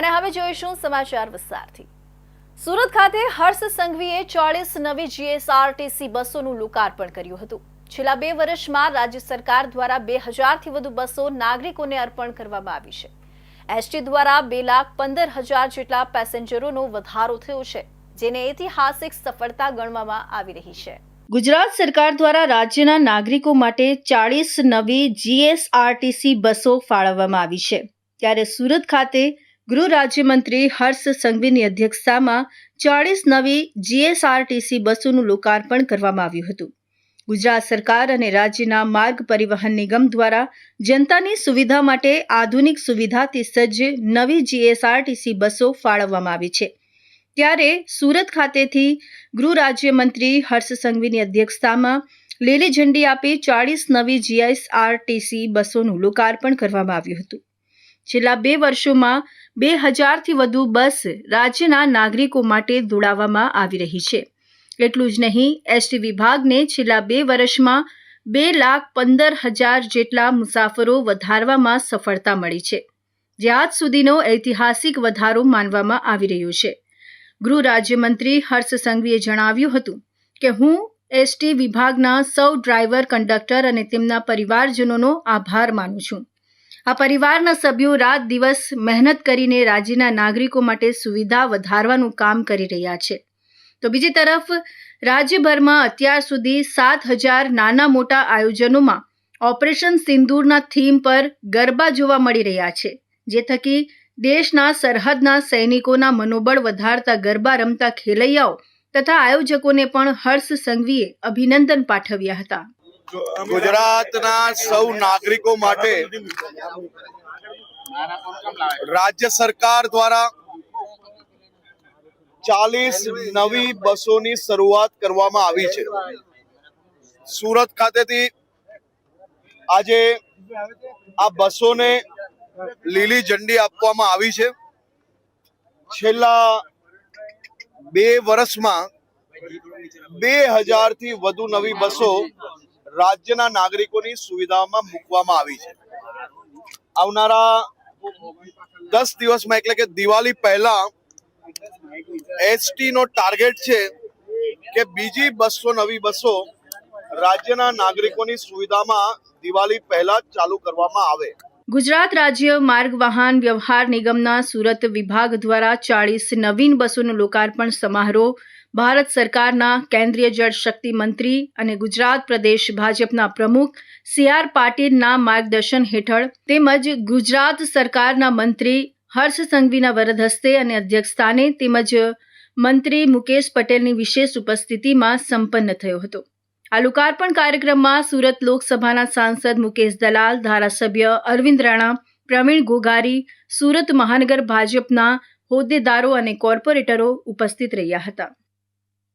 અને હવે જોઈશું સમાચાર વિસ્તારથી. સુરત ખાતે હર્ષ સંઘવીએ ચાળીસ નવી જીએસઆરટીસી બસોનું લોકાર્પણ કર્યું હતું. છેલ્લા બે વર્ષમાં રાજ્ય સરકાર દ્વારા બે હજારથી વધુ બસો નાગરિકોને અર્પણ કરવામાં આવી છે. એસટી દ્વારા બે લાખ પંદર હજાર જેટલા પેસેન્જરોનો વધારો થયો છે, જેને ઐતિહાસિક સફળતા ગણવામાં આવી રહી છે. ગુજરાત સરકાર દ્વારા રાજ્યના નાગરિકો માટે ચાળીસ નવી જીએસઆરટીસી બસો ફાળવવામાં આવી છે. ત્યારે સુરત ખાતે ગૃહ રાજ્યમંત્રી હર્ષ સંઘવીની અધ્યક્ષતામાં ચાળીસ નવી જીએસઆરટીસી બસોનું લોકાર્પણ કરવામાં આવ્યું હતું. ગુજરાત સરકાર અને રાજ્યના માર્ગ પરિવહન નિગમ દ્વારા જનતાની સુવિધા માટે આધુનિક સુવિધાથી સજ્જ નવી જીએસઆરટીસી બસો ફાળવવામાં આવી છે. ત્યારે સુરત ખાતેથી ગૃહ રાજ્યમંત્રી હર્ષ સંઘવીની અધ્યક્ષતામાં લીલી ઝંડી આપી ચાળીસ નવી જીએસઆરટીસી બસોનું લોકાર્પણ કરવામાં આવ્યું હતું. છેલ્લા બે વર્ષોમાં બે હજારથી વધુ બસ રાજ્યના નાગરિકો માટે દોડાવવામાં આવી રહી છે. એટલું જ નહીં, એસટી વિભાગને છેલ્લા બે વર્ષમાં બે લાખ પંદર હજાર જેટલા મુસાફરો વધારવામાં સફળતા મળી છે. જે આજ સુધીનો ઐતિહાસિક વધારો માનવામાં આવી રહ્યો છે. ગૃહ રાજ્યમંત્રી હર્ષ સંઘવીએ જણાવ્યું હતું કે, હું એસટી વિભાગના સૌ ડ્રાઈવર, કંડક્ટર અને તેમના પરિવારજનોનો આભાર માનું છું. આ પરિવારના સભ્યો રાત દિવસ મહેનત કરીને રાજ્યના નાગરિકો માટે સુવિધા વધારવાનું કામ કરી રહ્યા છે. તો બીજી તરફ, રાજ્યભરમાં અત્યાર સુધી સાત હજાર નાના મોટા આયોજનોમાં ઓપરેશન સિંદૂરના થીમ પર ગરબા જોવા મળી રહ્યા છે જે થકી દેશના સરહદના સૈનિકોના મનોબળ વધારતા ગરબા રમતા ખેલૈયાઓ તથા આયોજકોને પણ હર્ષ સંઘવીએ અભિનંદન પાઠવ્યા હતા. ગુજરાતના સૌ નાગરિકો માટે રાજ્ય સરકાર દ્વારા ચાલીસ નવી બસોની શરૂઆત કરવામાં આવી છે. સુરત ખાતેથી આજે આ બસોને લીલી ઝંડી આપવામાં આવી છે. છેલ્લા બે વર્ષમાં બે હજારથી વધુ નવી બસો રાજ્યના નાગરિકોની સુવિધામાં મૂકવામાં આવી છે. આવનારા દસ દિવસમાં, એટલે કે દિવાળી પહેલા એસટી નો ટાર્ગેટ છે કે બીજી બસો, નવી બસો રાજ્યના નાગરિકોની સુવિધામાં દિવાળી પહેલા ચાલુ કરવામાં આવે. ગુજરાત રાજ્ય માર્ગ વાહન વ્યવહાર નિગમના સુરત વિભાગ દ્વારા ચાળીસ નવીન બસોનો લોકાર્પણ સમારોહ ભારત સરકારના કેન્દ્રીય જળશક્તિ મંત્રી અને ગુજરાત પ્રદેશ ભાજપના પ્રમુખ સી આર પાટીલના માર્ગદર્શન હેઠળ તેમજ ગુજરાત સરકારના મંત્રી હર્ષ સંઘવીના વરદ હસ્તે અને અધ્યક્ષસ્થાને તેમજ મંત્રી મુકેશ પટેલની વિશેષ ઉપસ્થિતિમાં સંપન્ન થયો હતો. આ લોકાર્પણ કાર્યક્રમમાં સુરત લોકસભાના સાંસદ મુકેશ દલાલ, ધારાસભ્ય અરવિંદ રાણા, પ્રવીણ ગોગારી, સુરત મહાનગર ભાજપના હોદ્દેદારો અને કોર્પોરેટરો ઉપસ્થિત રહ્યા હતા.